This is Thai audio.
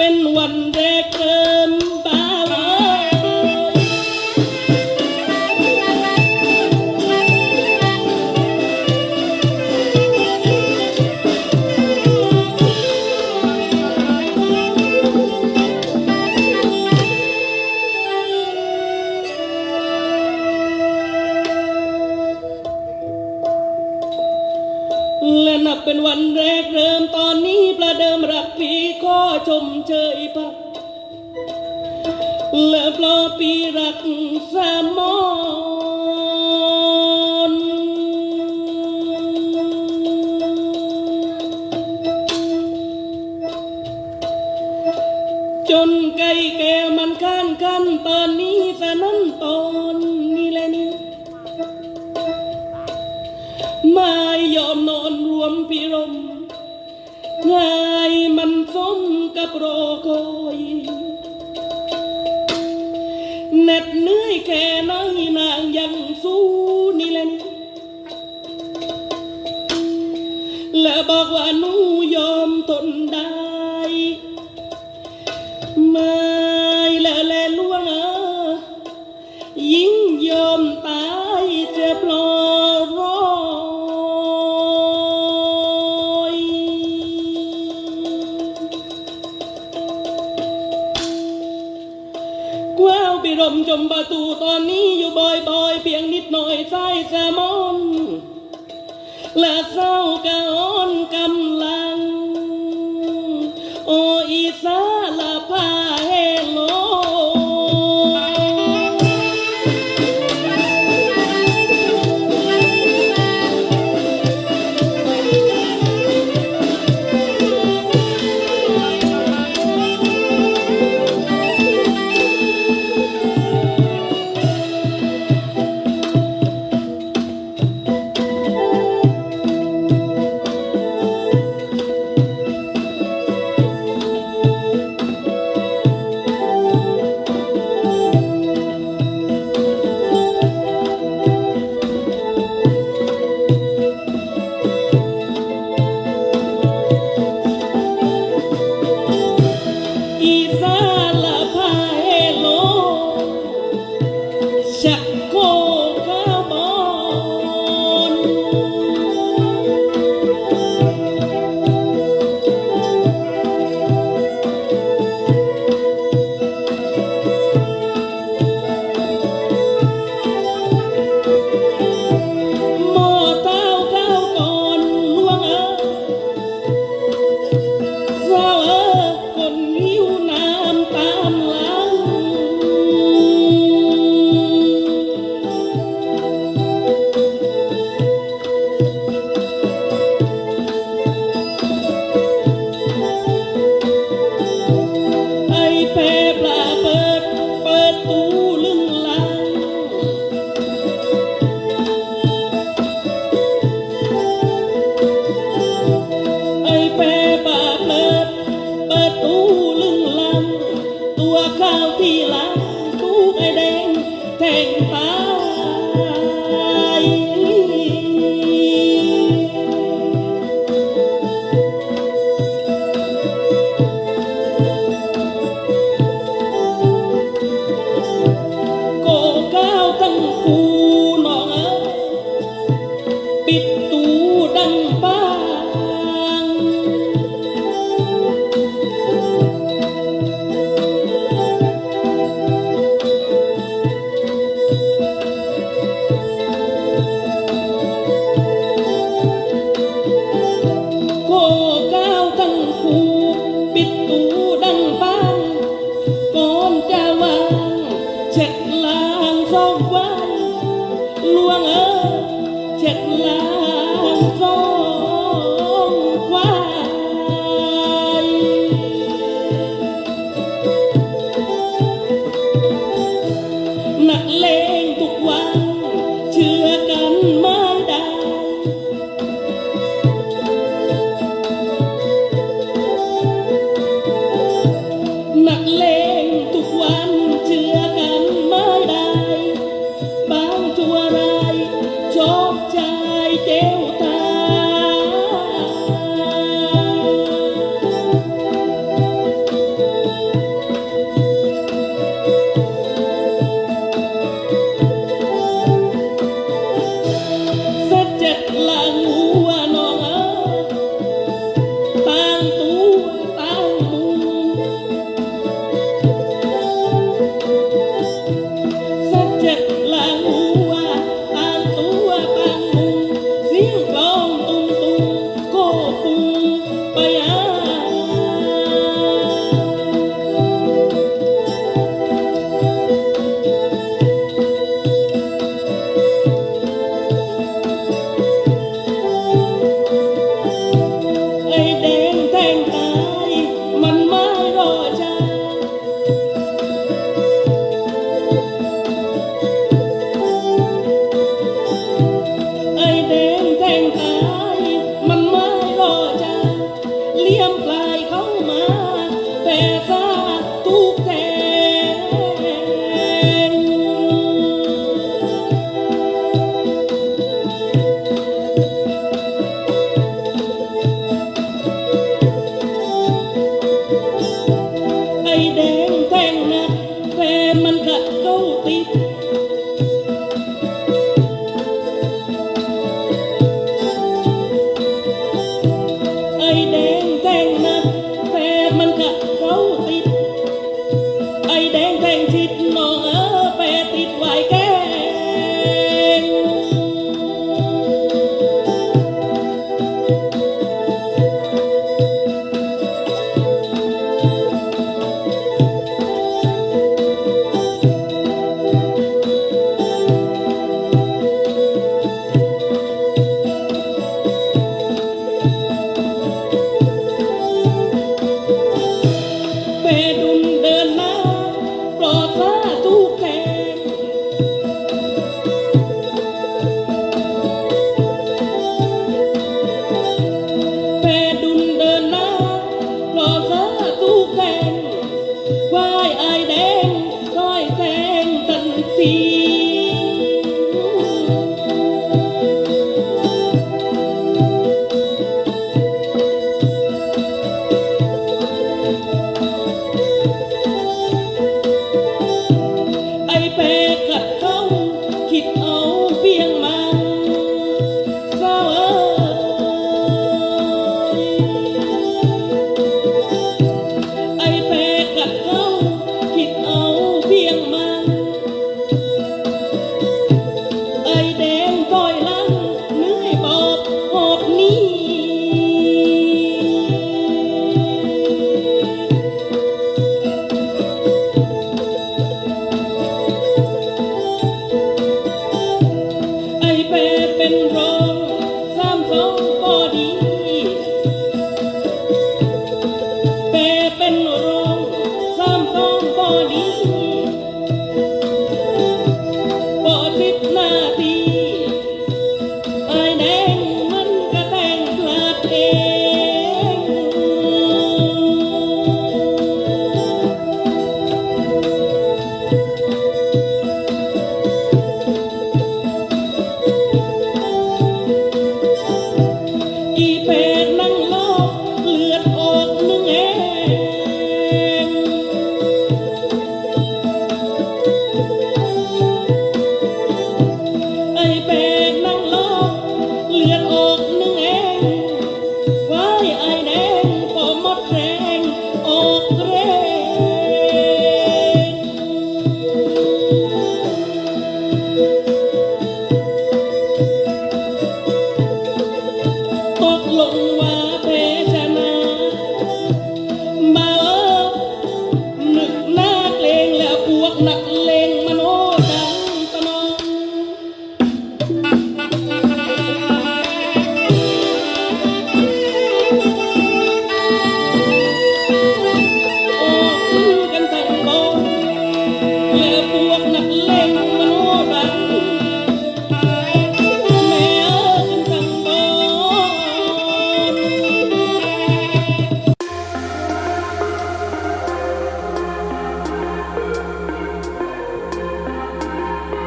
เป็นวันแรกเริ่ มพิรมง่ายมันสมกับรอคอยเหน็ดเหนื่อยแค่ไหนนางยังสู้นี่แหละนี่และบอกว่านู พิรมจมประตูตอนนี้อยู่บ่อยๆ เพียงนิดหน่อยใส่แซมอน และเศร้ากะอ้อนกำลัง chết làng gió vang luông ơi chết làng gió nặng lên tục quan chưa